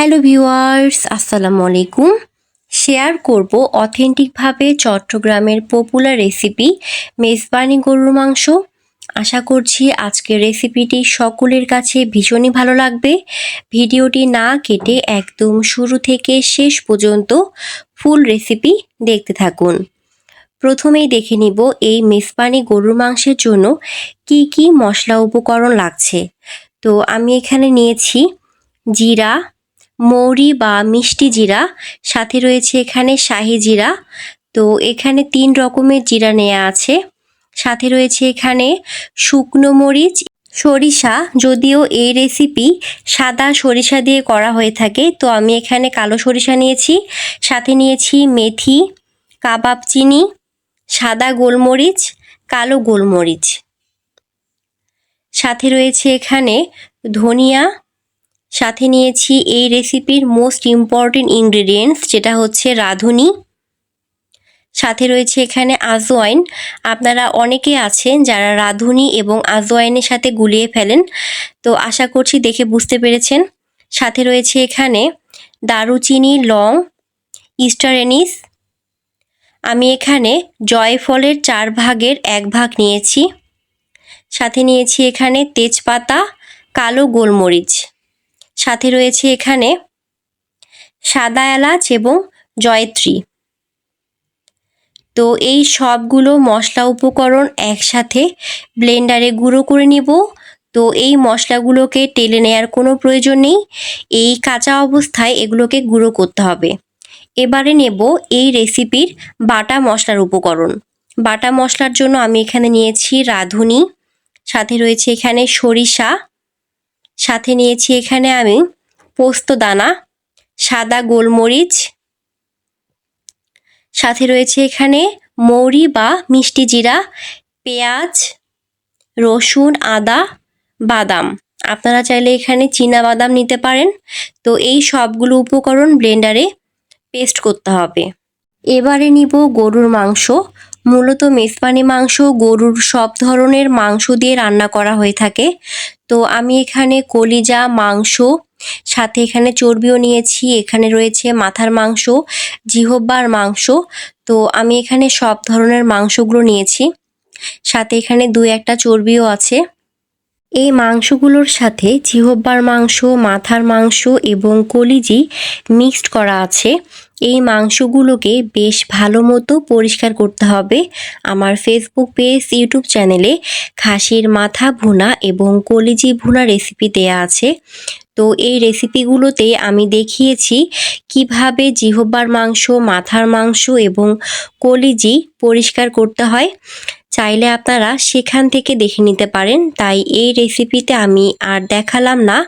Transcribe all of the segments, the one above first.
Hello viewers, আসসালামু আলাইকুম। Share করব অথেন্টিকভাবে চট্টগ্রামের পপুলার রেসিপি মেজবানি গরুর মাংস। আশা করছি আজকের রেসিপিটি সকলের কাছে ভীষণই ভালো লাগবে। ভিডিওটি না কেটে একদম শুরু থেকে শেষ পর্যন্ত ফুল রেসিপি দেখতে থাকুন। প্রথমেই দেখে নিব এই মেজবানি গরুর মাংসের জন্য কি কি মশলা উপকরণ লাগছে। তো আমি এখানে নিয়েছি জিরা মৌরি বা মিষ্টি জিরা, সাথে রয়েছে এখানে শাহি জিরা। তো এখানে তিন রকমের জিরা নেওয়া আছে। সাথে রয়েছে এখানে শুকনো মরিচ, সরিষা, যদিও এই রেসিপি সাদা সরিষা দিয়ে করা হয়ে থাকে, তো আমি এখানে কালো সরিষা নিয়েছি। সাথে নিয়েছি মেথি, কাবাব চিনি, সাদা গোলমরিচ, কালো গোলমরিচ। সাথে রয়েছে এখানে ধনিয়া সাথে নিয়েছি এই রেসিপির মোস্ট ইম্পর্টেন্ট ইনগ্রেডিয়েন্টস যেটা হচ্ছে রাঁধুনি। সাথে রয়েছে এখানে আজওয়াইন। আপনারা অনেকে আছেন যারা রাঁধুনি এবং আজওয়াইনের সাথে গুলিয়ে ফেলেন, তো আশা করছি দেখে বুঝতে পেরেছেন। সাথে রয়েছে এখানে দারুচিনি, লং ইস্টার এনিস আমি এখানে জয়ফলের চার ভাগের এক ভাগ নিয়েছি। সাথে নিয়েছি এখানে তেজপাতা, কালো গোলমরিচ। সাথে রয়েছে এখানে সাদা এলাচ এবং জয়ত্রী। তো এই সবগুলো মশলা উপকরণ একসাথে ব্লেন্ডারে গুঁড়ো করে নিব। তো এই মশলাগুলোকে টেলে নেওয়ার কোনো প্রয়োজন নেই। এই কাঁচা অবস্থায় এগুলোকে গুঁড়ো করতে হবে। এবারে নেব এই রেসিপির বাটা মশলার উপকরণ। বাটা মশলার জন্য আমি এখানে নিয়েছি রাঁধুনি, সাথে রয়েছে এখানে সরিষা সাথে নিয়েছি এখানে আমি পোস্ত দানা, সাদা গোলমরিচ, সাথে রয়েছে এখানে মৌরি বা মিষ্টি জিরা, পেঁয়াজ, রসুন, আদা, বাদাম। আপনারা চাইলে এখানে চীনা বাদাম নিতে পারেন। তো এই সবগুলো উপকরণ ব্লেন্ডারে পেস্ট করতে হবে। এবারে নিব গরুর মাংস। মূলত মেজবানি মাংস গরুর সব ধরনের মাংস দিয়ে রান্না করা হয়ে থাকে। তো আমি এখানে কলিজা, মাংস, সাথে এখানে চর্বিও নিয়েছি, এখানে রয়েছে মাথার মাংস জিহব্বার মাংস। তো আমি এখানে সব ধরনের মাংসগুলো নিয়েছি। সাথে এখানে দু একটা চর্বিও আছে। এই মাংসগুলোর সাথে জিহব্বার মাংস, মাথার মাংস এবং কলিজি মিক্সড করা আছে। এই মাংসগুলোকে বেশ ভালো মতো পরিষ্কার করতে হবে আমার ফেসবুক পেজ ইউটিউব চ্যানেলে। খাসির মাথা ভুনা এবং কলিজি ভুনা রেসিপি দেয়া আছে। তো এই রেসিপিগুলোতে আমি দেখিয়েছি কীভাবে জিহব্বার মাংস, মাথার মাংস এবং কলিজি পরিষ্কার করতে হয়। চাইলে আপনারা সেখান থেকে দেখে নিতে পারেন। তাই এই রেসিপিতে আমি আর দেখালাম না।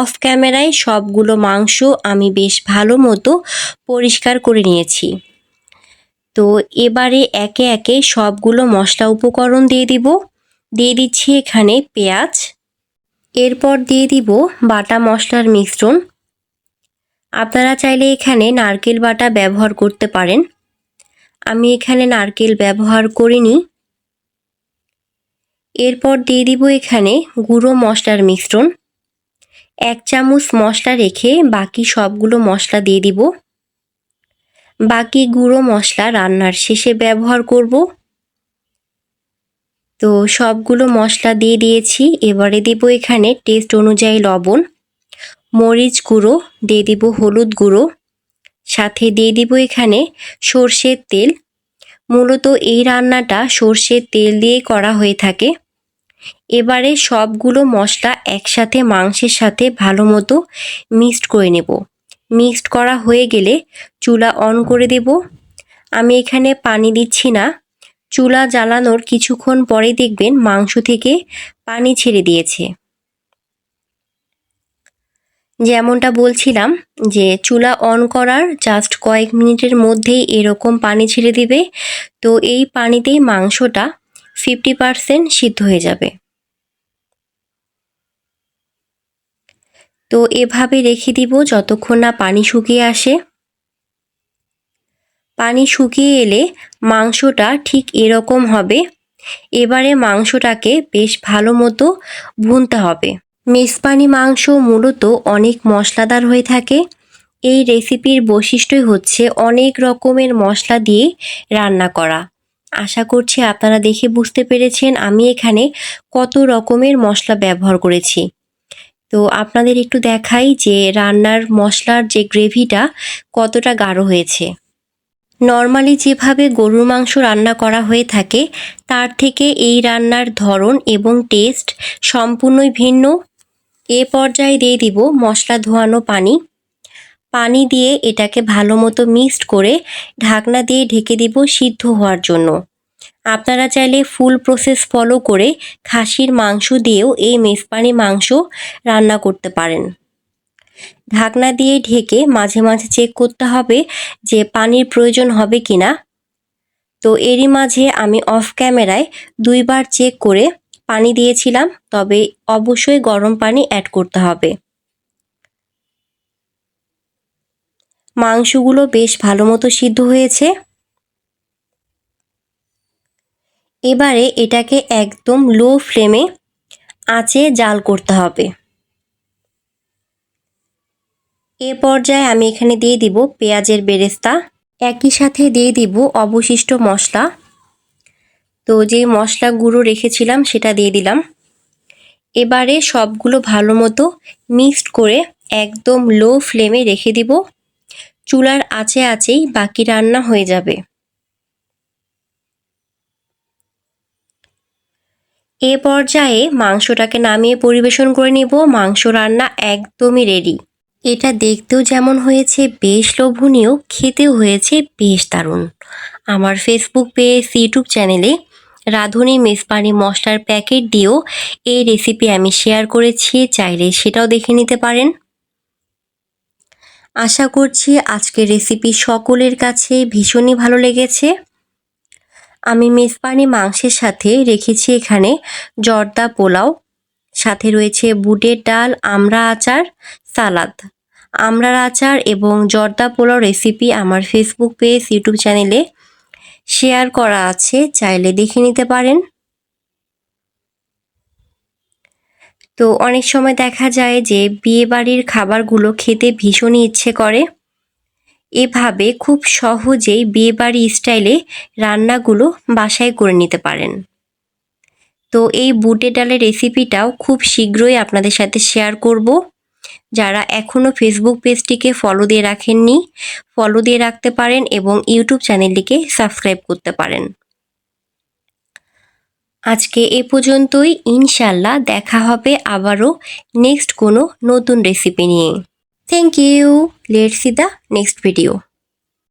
অফ ক্যামেরায় সবগুলো মাংস আমি বেশ ভালো মতো পরিষ্কার করে নিয়েছি। তো এবারে একে একে সবগুলো মশলা উপকরণ দিয়ে দিব। দিয়ে দিচ্ছি এখানে পেঁয়াজ। এরপর দিয়ে দিব বাটা মশলার মিশ্রণ। আপনারা চাইলে এখানে নারকেল বাটা ব্যবহার করতে পারেন। আমি এখানে নারকেল ব্যবহার করিনি। এরপর দিয়ে দিব এখানে গুঁড়ো মশলার মিশ্রণ। এক চামচ মশলা রেখে বাকি সবগুলো মশলা দিয়ে দিব। বাকি গুঁড়ো মশলা রান্নার শেষে ব্যবহার করব। তো সবগুলো মশলা দিয়ে দিয়েছি। এবারে দিব এখানে টেস্ট অনুযায়ী লবণ। মরিচ গুঁড়ো, দিয়ে দিব হলুদ গুঁড়ো। সাথে দিয়ে দিব এখানে সর্ষের তেল। মূলত এই রান্নাটা সর্ষের তেল দিয়ে করা হয়ে থাকে। এবারে সবগুলো মশলা একসাথে মাংসের সাথে ভালো মতো মিক্সড করে নেব। মিক্সড করা হয়ে গেলে চুলা অন করে দেব। আমি এখানে পানি দিচ্ছি না। চুলা জ্বালানোর কিছুক্ষণ পরে দেখবেন মাংস থেকে পানি ছেড়ে দিয়েছে। যেমনটা বলছিলাম যে চুলা অন করার জাস্ট কয়েক মিনিটের মধ্যেই এরকম পানি ছেড়ে দিবে। তো এই পানিতেই মাংসটা ফিফটি পারসেন্ট সিদ্ধ হয়ে যাবে। তো এভাবে রেখে দিব যতক্ষণ না পানি শুকিয়ে আসে। পানি শুকিয়ে এলে মাংসটা ঠিক এরকম হবে। এবারে মাংসটাকে বেশ ভালো মতো ভুনতে হবে। মেজপানি মাংস মূলত অনেক মশলাদার হয়ে থাকে। এই রেসিপির বৈশিষ্ট্যই হচ্ছে অনেক রকমের মশলা দিয়ে রান্না করা। আশা করছি আপনারা দেখে বুঝতে পেরেছেন আমি এখানে কত রকমের মশলা ব্যবহার করেছি। তো আপনাদের একটু দেখাই যে রান্নার মশলার যে গ্রেভিটা কতটা গাঢ় হয়েছে। নর্মালি যেভাবে গরুর মাংস রান্না করা হয়ে থাকে, তার থেকে এই রান্নার ধরন এবং টেস্ট সম্পূর্ণই ভিন্ন। এ পর্যায়ে দিয়ে দিব মশলা ধোয়ানো পানি। পানি দিয়ে এটাকে ভালো মতো মিক্সড করে ঢাকনা দিয়ে ঢেকে দিব সিদ্ধ হওয়ার জন্য। আপনারা চাইলে ফুল প্রসেস ফলো করে খাসির মাংস দিয়েও এই মেজপানি মাংস রান্না করতে পারেন। ঢাকনা দিয়ে ঢেকে মাঝে মাঝে চেক করতে হবে যে পানির প্রয়োজন হবে কি না তো এরই মাঝে আমি অফ ক্যামেরায় দুইবার চেক করে পানি দিয়েছিলাম, তবে অবশ্যই গরম পানি অ্যাড করতে হবে। মাংসগুলো বেশ ভালো মতো সিদ্ধ হয়েছে। এবারে এটাকে একদম লো ফ্লেমে আঁচে জাল করতে হবে। এ পর্যায়ে আমি এখানে দিয়ে দিব পেঁয়াজের বেরেস্তা। একই সাথে দিয়ে দিব অবশিষ্ট মশলা। তো যে মশলা গুঁড়ো রেখেছিলাম সেটা দিয়ে দিলাম। এবারে সবগুলো ভালো মতো মিক্সড করে একদম লো ফ্লেমে রেখে দিব। চুলার আঁচে আঁচেই বাকি রান্না হয়ে যাবে। এ পর্যায়ে মাংসটাকে নামিয়ে পরিবেশন করে নিব। মাংস রান্না একদমই রেডি এটা দেখতেও যেমন হয়েছে, বেশ লোভনীয়, খেতেও হয়েছে, বেশ দারুণ। আমার ফেসবুক পেজ ইউটিউব চ্যানেলে রাঁধুনি মেজপানি মশলার প্যাকেট দিয়েও এই রেসিপি আমি শেয়ার করেছি। চাইলে সেটাও দেখে নিতে পারেন। আশা করছি আজকের রেসিপি সকলের কাছে ভীষণই ভালো লেগেছে। আমি মেজপানি মাংসের সাথে রেখেছি এখানে জর্দা পোলাও, সাথে রয়েছে বুটের ডাল, আমড়া আচার, সালাদ। আমড়ার আচার এবং জর্দা পোলাও রেসিপি আমার ফেসবুক পেজ ইউটিউব চ্যানেলে শেয়ার করা আছে, চাইলে দেখে নিতে পারেন। তো অনেক সময় দেখা যায় যে বিয়ে বাড়ির খাবারগুলো খেতে ভীষণই ইচ্ছে করে। এভাবে খুব সহজেই বিয়েবাড়ি স্টাইলে রান্নাগুলো বাসায় করে নিতে পারেন। তো এই বুটে ডালের রেসিপিটাও খুব শীঘ্রই আপনাদের সাথে শেয়ার করব। যারা এখনও ফেসবুক পেজটিকে ফলো দিয়ে রাখেননি, ফলো দিয়ে রাখতে পারেন এবং ইউটিউব চ্যানেলটিকে সাবস্ক্রাইব করতে পারেন। আজকে এ পর্যন্তই। ইনশাল্লাহ দেখা হবে আবারও নেক্সট কোনো নতুন রেসিপি নিয়ে। Thank you let see the next video